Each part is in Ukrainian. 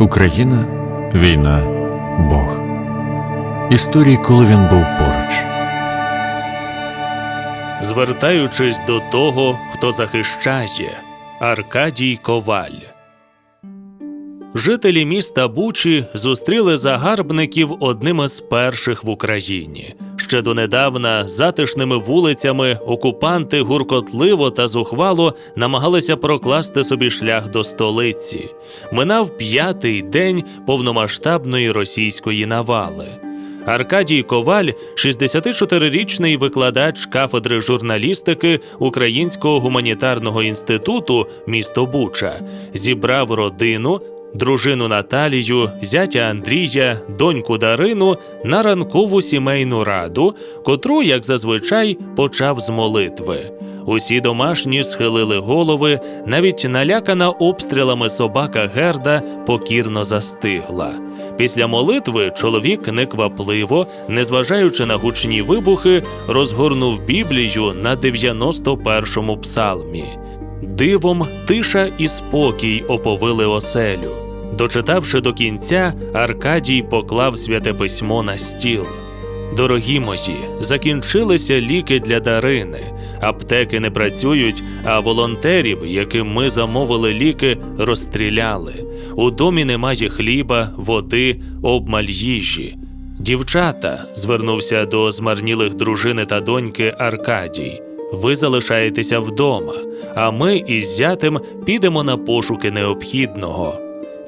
Україна, війна, Бог. Історії, коли він був поруч. звертаючись до того, хто захищає Аркадій Коваль. Жителі міста Бучі зустріли загарбників одним із перших в Україні. Ще донедавна затишними вулицями окупанти гуркотливо та зухвало намагалися прокласти собі шлях до столиці. Минав п'ятий день повномасштабної російської навали. Аркадій Коваль, 64-річний викладач кафедри журналістики Українського гуманітарного інституту місто Буча, зібрав родину, дружину Наталію, зятя Андрія, доньку Дарину на ранкову сімейну раду, котру, як зазвичай, почав з молитви. Усі домашні схилили голови, навіть налякана обстрілами собака Герда покірно застигла. Після молитви чоловік неквапливо, незважаючи на гучні вибухи, розгорнув Біблію на 91-му псалмі. Дивом тиша і спокій оповили оселю. Дочитавши до кінця, Аркадій поклав святе письмо на стіл. Дорогі мої, закінчилися ліки для Дарини. Аптеки не працюють, а волонтерів, яким ми замовили ліки, розстріляли. У домі немає хліба, води, обмаль їжі. Дівчата, звернувся до змарнілих дружини та доньки Аркадій. Ви залишаєтеся вдома, а ми із зятем підемо на пошуки необхідного.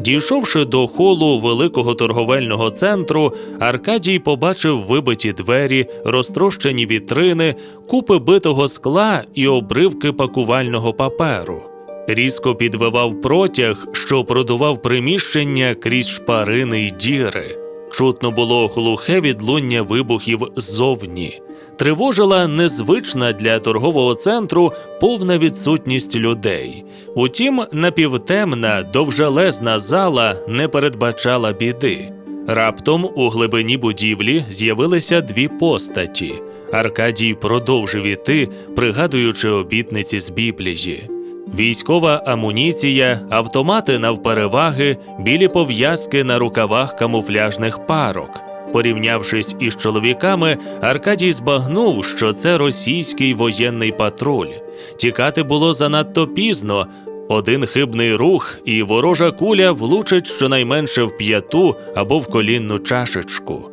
Дійшовши до холу великого торговельного центру, Аркадій побачив вибиті двері, розтрощені вітрини, купи битого скла і обривки пакувального паперу. Різко підвивав протяг, що продував приміщення крізь шпарини й діри. Чутно було глухе відлуння вибухів ззовні. Тривожила незвична для торгового центру повна відсутність людей. Утім, напівтемна, довжелезна зала не передбачала біди. Раптом у глибині будівлі з'явилися дві постаті. Аркадій продовжив іти, пригадуючи обітниці з Біблії. Військова амуніція, автомати навпереваги, білі пов'язки на рукавах камуфляжних парок. Порівнявшись із чоловіками, Аркадій збагнув, що це російський воєнний патруль. Тікати було занадто пізно. Один хибний рух, і ворожа куля влучить щонайменше в п'яту або в колінну чашечку.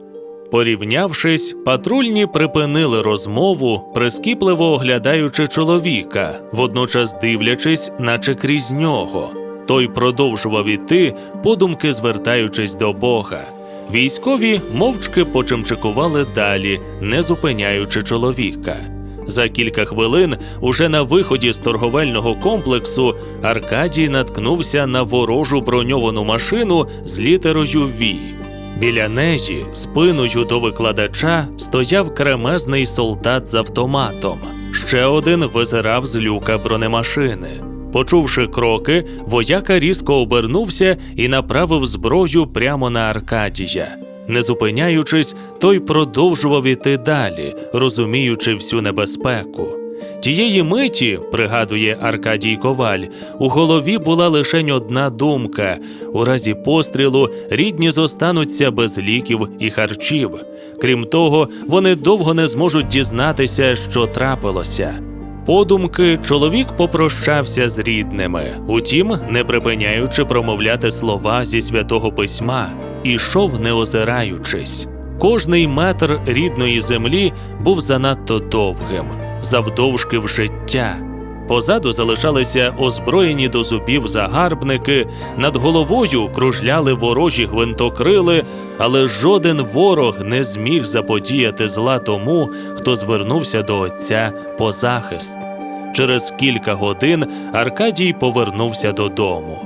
Порівнявшись, патрульні припинили розмову, прискіпливо оглядаючи чоловіка, водночас дивлячись, наче крізь нього. Той продовжував іти, подумки звертаючись до Бога. Військові мовчки почимчикували далі, не зупиняючи чоловіка. За кілька хвилин, уже на виході з торговельного комплексу, Аркадій наткнувся на ворожу броньовану машину з літерою Ві. Біля неї, спиною до викладача, стояв кремезний солдат з автоматом. Ще один визирав з люка бронемашини. Почувши кроки, вояка різко обернувся і направив зброю прямо на Аркадія. Не зупиняючись, той продовжував іти далі, розуміючи всю небезпеку. Тієї миті, пригадує Аркадій Коваль, у голові була лише одна думка: у разі пострілу рідні зостануться без ліків і харчів. Крім того, вони довго не зможуть дізнатися, що трапилося. Подумки, чоловік попрощався з рідними, утім, не припиняючи промовляти слова зі святого письма, ішов не озираючись. Кожний метр рідної землі був занадто довгим, завдовжки в життя. Позаду залишалися озброєні до зубів загарбники, над головою кружляли ворожі гвинтокрили, але жоден ворог не зміг заподіяти зла тому, хто звернувся до отця по захист. Через кілька годин Аркадій повернувся додому.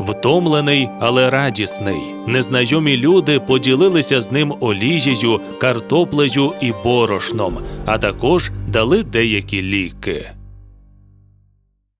Втомлений, але радісний. Незнайомі люди поділилися з ним олією, картоплею і борошном, а також дали деякі ліки.